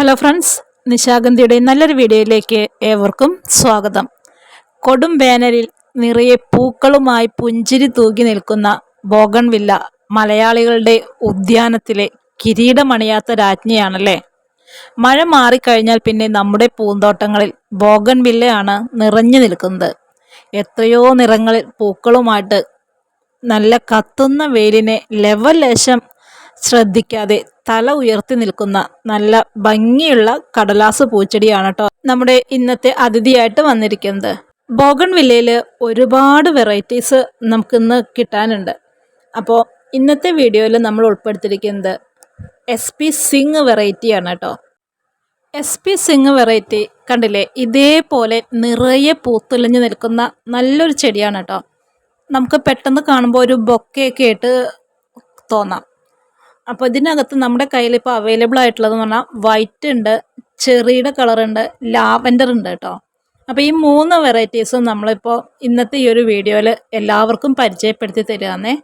Hello friends നിശാഗന്ധിയുടെ നല്ലൊരു വീഡിയോയിലേക്ക് ഏവർക്കും സ്വാഗതം. കൊടും വേനലിൽ നിറയെ പൂക്കളുമായി പുഞ്ചിരി തൂകി നിൽക്കുന്ന ബോഗൺവില്ല മലയാളികളുടെ ഉദ്യാനത്തിലെ കിരീടമണിയാത്ത രാജ്ഞിയാണല്ലേ? മഴ മാറിക്കഴിഞ്ഞാൽ പിന്നെ നമ്മുടെ പൂന്തോട്ടങ്ങളിൽ ബോഗൺവില്ലയാണ് നിറഞ്ഞു നിൽക്കുന്നത്. എത്രയോ നിറങ്ങളിൽ പൂക്കളുമായിട്ട് നല്ല കത്തുന്ന വെയിലിനെ ലെവൽ ലേശം ശ്രദ്ധിക്കാതെ തല ഉയർത്തി നിൽക്കുന്ന നല്ല ഭംഗിയുള്ള കടലാസ് പൂച്ചെടിയാണ് കേട്ടോ നമ്മുടെ ഇന്നത്തെ അതിഥിയായിട്ട് വന്നിരിക്കുന്നത്. ബോഗൺ വില്ലയിൽ ഒരുപാട് വെറൈറ്റീസ് നമുക്കിന്ന് കിട്ടാനുണ്ട്. അപ്പോൾ ഇന്നത്തെ വീഡിയോയിൽ നമ്മൾ ഉൾപ്പെടുത്തിയിരിക്കുന്നത് എസ് പി സിംഗ് വെറൈറ്റിയാണ് കേട്ടോ എസ് പി സിംഗ് വെറൈറ്റി കണ്ടില്ലേ? ഇതേപോലെ നിറയെ പൂത്തുലഞ്ഞ് നിൽക്കുന്ന നല്ലൊരു ചെടിയാണ് കേട്ടോ നമുക്ക് പെട്ടെന്ന് കാണുമ്പോൾ ഒരു ബൊക്കെയൊക്കെ ആയിട്ട് തോന്നാം. അപ്പോൾ ഇതിനകത്ത് നമ്മുടെ കയ്യിൽ ഇപ്പോൾ അവൈലബിൾ ആയിട്ടുള്ളത് പറഞ്ഞാൽ വൈറ്റ് ഉണ്ട് ചെറിയുടെ ഉണ്ട് ലാവൻഡർ ഉണ്ട് കേട്ടോ. അപ്പോൾ ഈ മൂന്ന് വെറൈറ്റീസും നമ്മളിപ്പോൾ ഇന്നത്തെ ഈ ഒരു വീഡിയോയിൽ എല്ലാവർക്കും പരിചയപ്പെടുത്തി തരുകയെന്നേ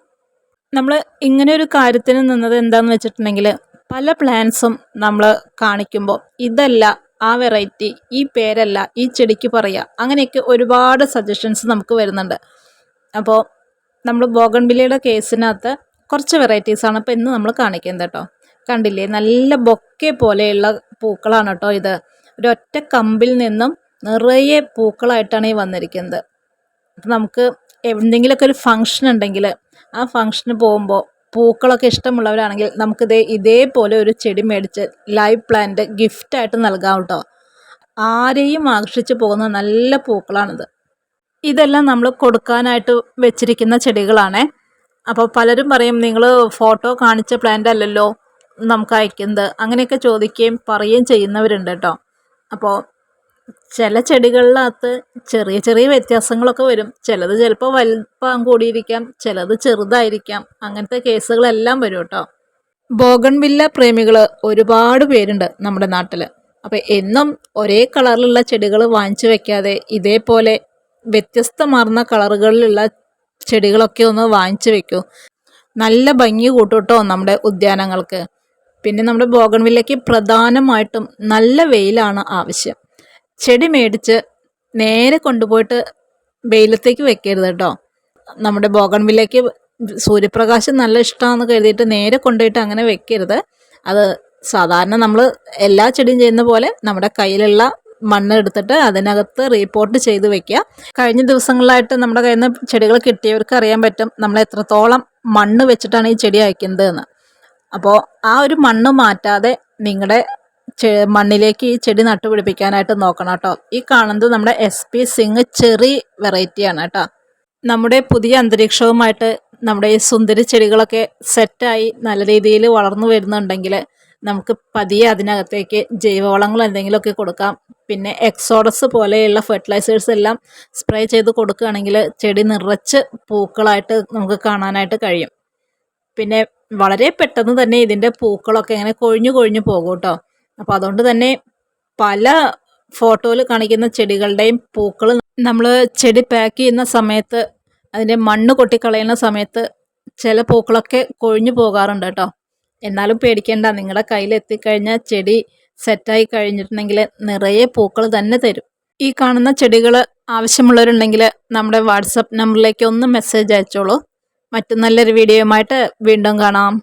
നമ്മൾ ഇങ്ങനെ ഒരു കാര്യത്തിന് നിന്നത് എന്താണെന്ന് വെച്ചിട്ടുണ്ടെങ്കിൽ പല പ്ലാൻസും നമ്മൾ കാണിക്കുമ്പോൾ ഇതല്ല ആ വെറൈറ്റി ഈ പേരല്ല ഈ ചെടിക്ക് പറയുക അങ്ങനെയൊക്കെ ഒരുപാട് സജഷൻസ് നമുക്ക് വരുന്നുണ്ട്. അപ്പോൾ നമ്മൾ ബോഗൺബിലിയുടെ കേസിനകത്ത് കുറച്ച് വെറൈറ്റീസാണ് അപ്പോൾ ഇന്ന് നമ്മൾ കാണിക്കുന്നത് കേട്ടോ. കണ്ടില്ലേ? നല്ല ബൊക്കെ പോലെയുള്ള പൂക്കളാണ് കേട്ടോ ഇത്. ഒരൊറ്റ കമ്പിൽ നിന്നും നിറയെ പൂക്കളായിട്ടാണ് ഈ വന്നിരിക്കുന്നത്. അപ്പം നമുക്ക് എന്തെങ്കിലുമൊക്കെ ഒരു ഫങ്ഷൻ ഉണ്ടെങ്കിൽ ആ ഫങ്ഷന് പോകുമ്പോൾ പൂക്കളൊക്കെ ഇഷ്ടമുള്ളവരാണെങ്കിൽ നമുക്കിത് ഇതേപോലെ ഒരു ചെടി മേടിച്ച് ലൈവ് പ്ലാന്റ് ഗിഫ്റ്റായിട്ട് നൽകാം കേട്ടോ. ആരെയും ആകർഷിച്ച് പോകുന്ന നല്ല പൂക്കളാണിത്. ഇതെല്ലാം നമ്മൾ കൊടുക്കാനായിട്ട് വെച്ചിരിക്കുന്ന ചെടികളാണേ. അപ്പോൾ പലരും പറയും നിങ്ങൾ ഫോട്ടോ കാണിച്ച പ്ലാന്റ് അല്ലല്ലോ നമുക്ക് അയക്കുന്നത്. അങ്ങനെയൊക്കെ ചോദിക്കുകയും പറയുകയും ചെയ്യുന്നവരുണ്ട് കേട്ടോ. അപ്പോൾ ചില ചെടികളിനകത്ത് ചെറിയ ചെറിയ വ്യത്യാസങ്ങളൊക്കെ വരും. ചിലത് ചിലപ്പോൾ വലുപ്പം കൂടിയിരിക്കാം ചിലത് ചെറുതായിരിക്കാം. അങ്ങനത്തെ കേസുകളെല്ലാം വരും കേട്ടോ. ബോഗൺവില്ല പ്രേമികൾ ഒരുപാട് പേരുണ്ട് നമ്മുടെ നാട്ടിൽ അപ്പോൾ എന്നും ഒരേ കളറിലുള്ള ചെടികൾ വാങ്ങിച്ചു വെക്കാതെ ഇതേപോലെ വ്യത്യസ്തമാർന്ന കളറുകളിലുള്ള ചെടികളൊക്കെ ഒന്ന് വാങ്ങിച്ചു വെക്കൂ. നല്ല ഭംഗി കൂട്ടുട്ടോ നമ്മുടെ ഉദ്യാനങ്ങൾക്ക്. പിന്നെ നമ്മുടെ ബോഗൺവില്ലയ്ക്ക് പ്രധാനമായിട്ടും നല്ല വെയിലാണ് ആവശ്യം. ചെടി മേടിച്ച് നേരെ കൊണ്ടുപോയിട്ട് വെയിലത്തേക്ക് വെക്കരുത് കേട്ടോ നമ്മുടെ ബോഗൺവില്ലയ്ക്ക് സൂര്യപ്രകാശം നല്ല ഇഷ്ടമാണെന്ന് കരുതിയിട്ട് നേരെ കൊണ്ടുപോയിട്ട് അങ്ങനെ വെക്കരുത്. അത് സാധാരണ നമ്മൾ എല്ലാ ചെടിയും ചെയ്യുന്ന പോലെ നമ്മുടെ കയ്യിലുള്ള മണ്ണ് എടുത്തിട്ട് അതിനകത്ത് റീപോർട്ട് ചെയ്ത് വെക്കുക. കഴിഞ്ഞ ദിവസങ്ങളിലായിട്ട് നമ്മുടെ കയ്യിൽ നിന്ന് ചെടികൾ കിട്ടിയവർക്ക് അറിയാൻ പറ്റും നമ്മൾ എത്രത്തോളം മണ്ണ് വെച്ചിട്ടാണ് ഈ ചെടി അയക്കുന്നത് എന്ന് അപ്പോൾ ആ ഒരു മണ്ണ് മാറ്റാതെ നിങ്ങളുടെ മണ്ണിലേക്ക് ഈ ചെടി നട്ടുപിടിപ്പിക്കാനായിട്ട് നോക്കണം കേട്ടോ. ഈ കാണുന്നത് നമ്മുടെ എസ് പി സിങ് ചെറി വെറൈറ്റിയാണ് കേട്ടോ. നമ്മുടെ പുതിയ അന്തരീക്ഷവുമായിട്ട് നമ്മുടെ ഈ സുന്ദരി ചെടികളൊക്കെ സെറ്റായി നല്ല രീതിയിൽ വളർന്നു വരുന്നുണ്ടെങ്കിൽ നമുക്ക് പതിയെ അതിനകത്തേക്ക് ജൈവവളങ്ങൾ എന്തെങ്കിലുമൊക്കെ കൊടുക്കാം. പിന്നെ എക്സോഡസ് പോലെയുള്ള ഫെർട്ടിലൈസേഴ്സ് എല്ലാം സ്പ്രേ ചെയ്ത് കൊടുക്കുകയാണെങ്കിൽ ചെടി നിറച്ച് പൂക്കളായിട്ട് നമുക്ക് കാണാനായിട്ട് കഴിയും. പിന്നെ വളരെ പെട്ടെന്ന് തന്നെ ഇതിന്റെ പൂക്കളൊക്കെ ഇങ്ങനെ കൊഴിഞ്ഞു കൊഴിഞ്ഞു പോകും കേട്ടോ. അപ്പോൾ അതുകൊണ്ട് തന്നെ പല ഫോട്ടോയിൽ കാണിക്കുന്ന ചെടികളുടെയും പൂക്കൾ നമ്മൾ ചെടി പാക്ക് ചെയ്യുന്ന സമയത്ത് അതിന്റെ മണ്ണ് കൊട്ടിക്കളയുന്ന സമയത്ത് ചില പൂക്കളൊക്കെ കൊഴിഞ്ഞു പോകാറുണ്ട് കേട്ടോ. എന്നാലും പേടിക്കേണ്ട നിങ്ങളുടെ കയ്യിൽ എത്തിക്കഴിഞ്ഞാൽ ചെടി സെറ്റായി കഴിഞ്ഞിട്ടുണ്ടെങ്കിൽ നിറയെ പൂക്കൾ തന്നെ തരും. ഈ കാണുന്ന ചെടികൾ ആവശ്യമുള്ളവരുണ്ടെങ്കിൽ നമ്മുടെ വാട്സപ്പ് നമ്പറിലേക്ക് ഒന്ന് മെസ്സേജ് അയച്ചോളൂ. മറ്റു നല്ലൊരു വീഡിയോയുമായിട്ട് വീണ്ടും കാണാം.